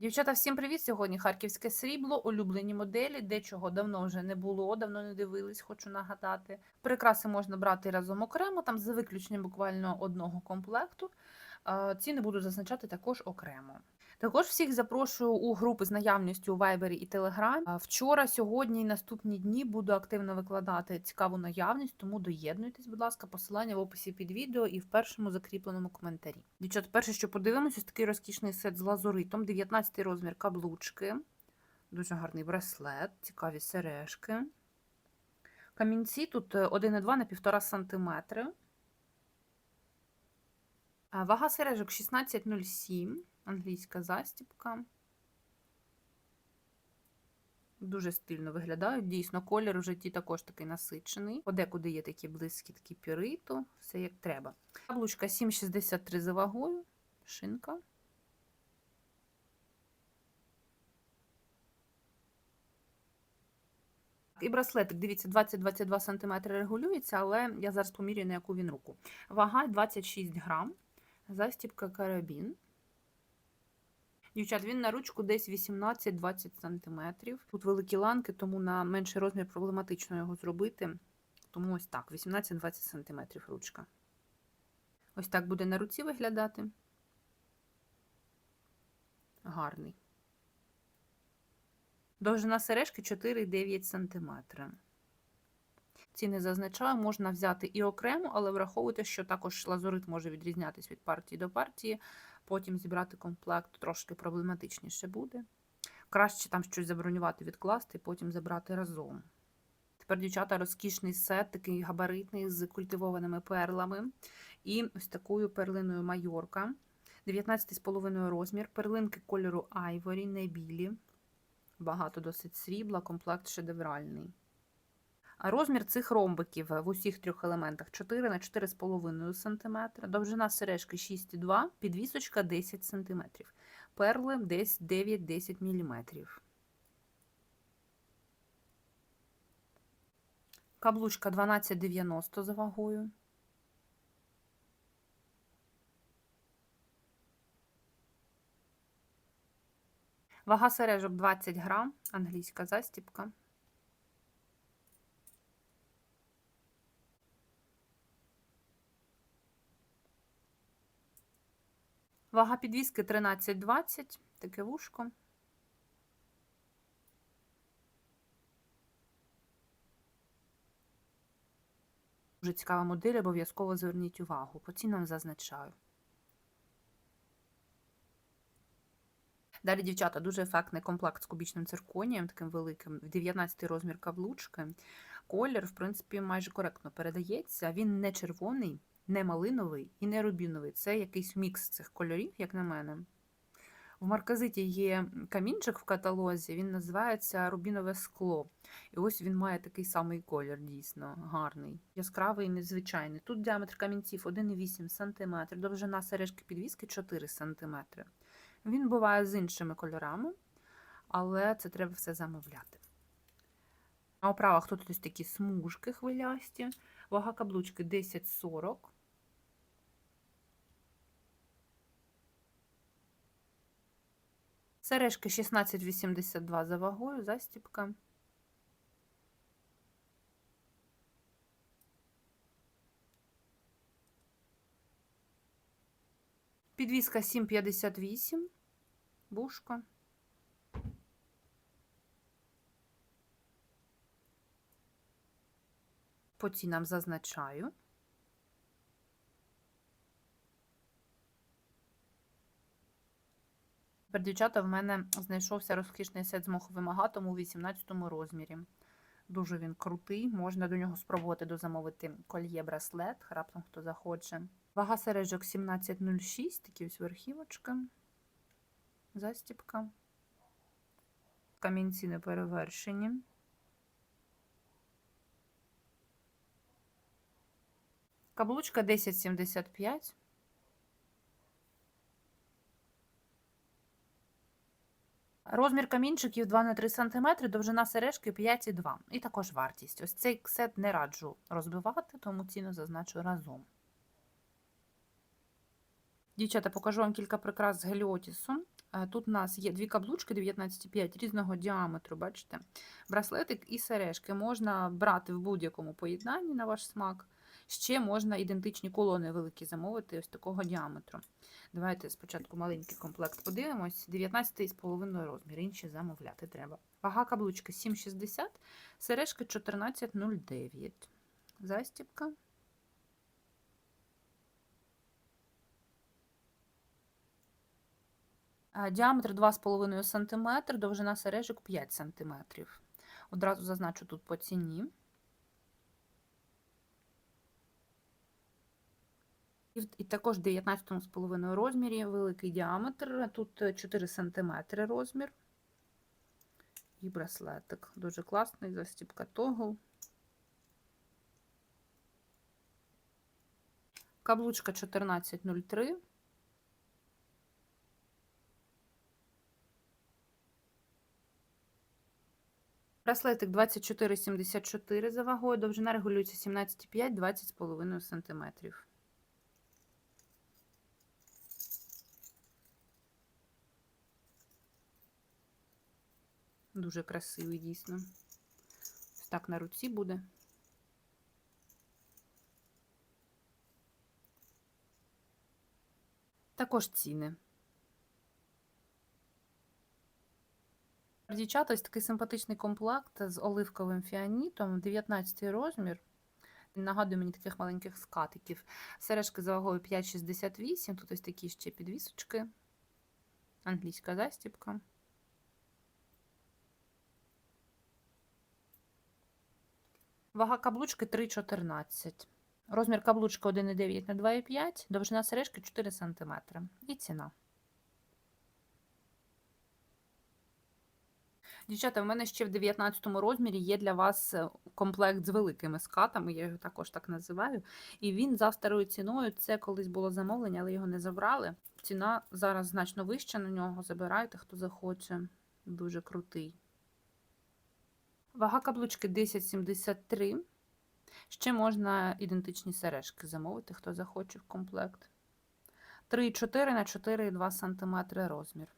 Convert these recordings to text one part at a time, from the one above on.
Дівчата, всім привіт! Сьогодні харківське срібло, улюблені моделі, де чого давно вже не було, давно не дивились, хочу нагадати. Прикраси можна брати разом окремо, там за виключенням буквально одного комплекту. Е, Ціни буду зазначати також окремо. Також всіх запрошую у групи з наявністю у Viber і Telegram. Вчора, сьогодні і наступні дні буду активно викладати цікаву наявність, тому доєднуйтесь, будь ласка, посилання в описі під відео і в першому закріпленому коментарі. Дівчат, перше, що подивимося, такий розкішний сет з лазуритом, 19 розмір каблучки, дуже гарний браслет, цікаві сережки. Камінці тут е, 1,2 на 1,5 см. Вага сережок 16,07, англійська застібка. Дуже стильно виглядають. Дійсно, колір у житті також такий насичений. Подекуди є такі блискітки піриту, все як треба. Каблучка 7,63 за вагою, шинка. І браслетик, дивіться, 20-22 см регулюється, але я зараз поміряю, на яку він руку. Вага 26 грам, застібка карабін. Дівчат, він на ручку десь 18-20 см. Тут великі ланки, тому на менший розмір проблематично його зробити. Тому ось так, 18-20 см ручка. Ось так буде на руці виглядати. Гарний. Довжина сережки 4,9 см. Ціни зазначаю, можна взяти і окремо, але враховуйте, що також лазурит може відрізнятися від партії до партії. Потім зібрати комплект трошки проблематичніше буде. Краще там щось забронювати, відкласти, і потім забрати разом. Тепер, дівчата, розкішний сет, такий габаритний з культивованими перлами. І ось такою перлиною майорка. 19,5 розмір. Перлинки кольору Айворі, не білі. Багато досить срібла, комплект шедевральний. Розмір цих ромбиків в усіх трьох елементах 4 на 4,5 см, довжина сережки 6,2 підвісочка 10 см, перли десь 9-10 мм. Каблучка 12,90 за вагою. Вага сережок 20 грам, англійська застіпка. Вага підвіски 13,20, таке вушко. Дуже цікава модель, обов'язково зверніть увагу. По цінам зазначаю. Далі, дівчата, дуже ефектний комплект з кубічним цирконієм, таким великим, в 19 розмір каблучки. Колір, в принципі, майже коректно передається. Він не червоний, не малиновий і не рубіновий. Це якийсь мікс цих кольорів, як на мене. В марказиті є камінчик в каталозі, він називається рубінове скло. І ось він має такий самий колір, дійсно гарний, яскравий і незвичайний. Тут діаметр камінців 1,8 см, довжина сережки підвіски 4 см. Він буває з іншими кольорами, але це треба все замовляти. На оправах тут ось такі смужки хвилясті, вага каблучки 10,40. Сережки 16,82 за вагою, застіпка. Підвіска 7,58, бушка. По цінам зазначаю. Тепер, дівчата, в мене знайшовся розкішний сет з моховим агатом у 18 розмірі. Дуже він крутий, можна до нього спробувати дозамовити кольє-браслет, раптом хто захоче. Вага сережок 17,06, такі ось верхівочки, застіпка. Камінці не перевершені. Каблучка 10,75. Розмір камінчиків 2 на 3 см, довжина сережки 5,2 і також вартість. Ось цей сет не раджу розбивати, тому ціну зазначу разом. Дівчата, покажу вам кілька прикрас з геліотісу. Е, Тут у нас є дві каблучки 19,5 різного діаметру, бачите? Браслетик і сережки можна брати в будь-якому поєднанні на ваш смак. Ще можна ідентичні колони великі замовити ось такого діаметру. Давайте спочатку маленький комплект подивимось. 19,5 розмір, інші замовляти треба. Вага каблучки 7,60, сережки 14,09. Застібка. Е, Діаметр 2,5 см, довжина сережок 5 см. Одразу зазначу тут по ціні. І, також в 19,5 розмірі великий діаметр, тут е, 4 см розмір. І браслетик. Дуже класний, застібка тогл. Каблучка 14,03. Браслетик 24,74 за вагою, довжина регулюється 17,5, 20,5 см. Дуже красивий, дійсно. Ось так на руці буде. Також ціни. Дівчата, ось такий симпатичний комплект з оливковим фіанітом, 19 розмір. Нагадує мені таких маленьких скатиків. Сережки за вагою 5,68. Тут ось такі ще підвісочки. Англійська застібка. Вага каблучки 3,14. Розмір каблучки 1,9 на 2,5, довжина сережки 4 см. І ціна. Дівчата, в мене ще в 19 розмірі є для вас е, комплект з великими скатами, я його також так називаю. І він за старою ціною. Це колись було замовлення, але його не забрали. Ціна зараз значно вища на нього. Забирайте, хто захоче. Дуже крутий. Вага каблучки 10,73. Ще можна ідентичні сережки замовити, хто захоче в комплект. 3,4 на 4,2 см розмір.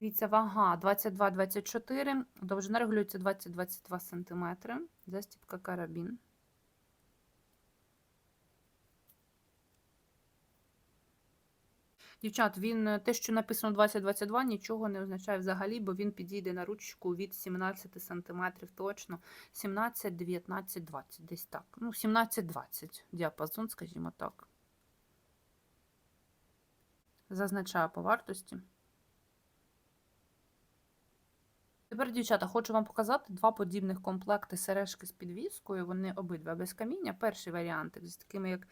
Дивіться, вага 22-24, довжина регулюється 20-22 см. Застіпка карабін. Дівчат, він е, те, що написано 20-22, нічого не означає взагалі, бо він підійде на ручку від 17 см точно. 17, 19, 20, десь так. Ну, 17-20 діапазон, скажімо так. Зазначаю по вартості. Тепер, дівчата, хочу вам показати два подібних комплекти сережки з підвіскою. Вони обидва без каміння. Перший варіант з такими як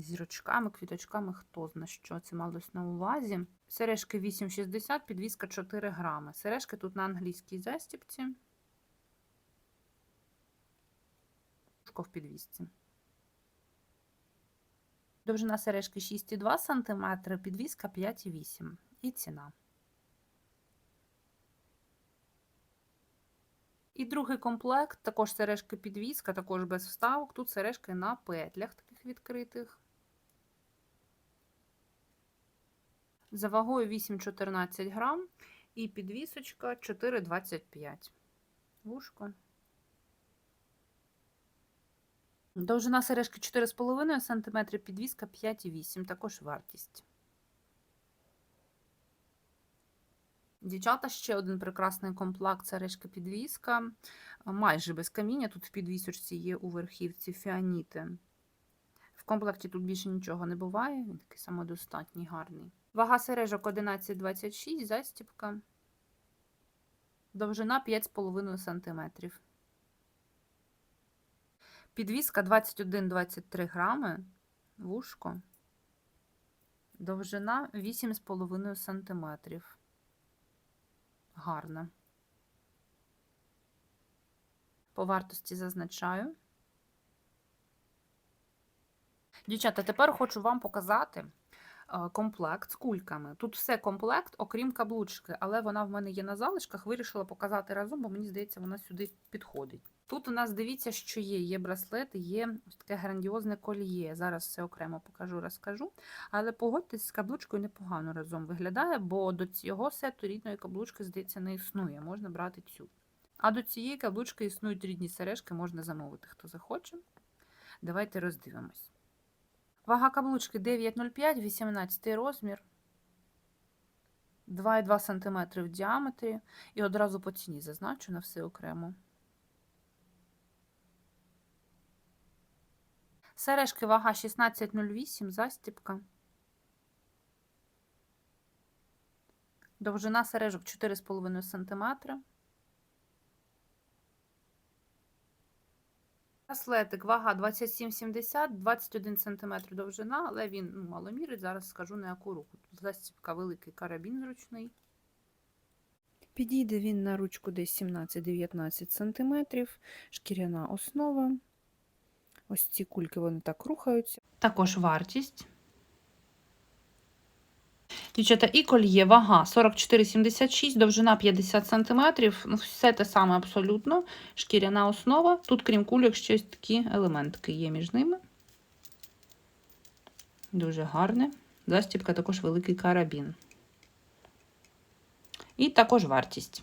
зірочками, квіточками, хто зна що це малось на увазі. Сережки 8,60, підвіска 4 грами. Сережки тут на англійській застіпці. в підвісці. Довжина сережки 6,2 см, підвіска 5,8 і ціна. І другий комплект, також сережки підвіска, також без вставок. Тут сережки на петлях відкритих. За вагою 8,14 грам і підвісочка 4,25. Вушко. Довжина сережки 4,5 см, підвіска 5,8 також вартість. Дівчата, ще один прекрасний комплект сережка підвіска. Майже без каміння. Тут в підвісочці є у верхівці фіаніти. Комплекті тут більше нічого не буває, він такий самодостатній, гарний. Вага сережок 11,26, застіпка. Довжина 5,5 см. Підвіска 21-23 грами. Вушко. Довжина 8,5 см. Гарно. По вартості зазначаю. Дівчата, тепер хочу вам показати е, комплект з кульками. Тут все комплект, окрім каблучки, але вона в мене є на залишках. Вирішила показати разом, бо мені здається, вона сюди підходить. Тут у нас дивіться, що є. Є браслет, є ось таке грандіозне кольє. Зараз все окремо покажу, розкажу. Але погодьтесь, з каблучкою непогано разом виглядає, бо до цього сету рідної каблучки, здається, не існує. Можна брати цю. А до цієї каблучки існують рідні сережки, можна замовити, хто захоче. Давайте роздивимось. Вага каблучки 9,05, 18 розмір. 2,2 см в діаметрі. І одразу по ціні зазначу на все окремо. Сережки вага 16,08, застіпка. Довжина сережок 4,5 см. Браслетик, вага 27,70, 21 см довжина, але він ну, мало мірить. Зараз скажу на яку руку. Тут застіпка великий карабін зручний. Підійде він на ручку десь 17-19 см, шкіряна основа. Ось ці кульки вони так рухаються. Також вартість. Дівчата, і кольє, вага 44,76, довжина 50 см. Ну, все те саме абсолютно. Шкіряна основа. Тут, крім кульок, ще такі елементки є між ними. Дуже гарне. Застібка також великий карабін. І також вартість.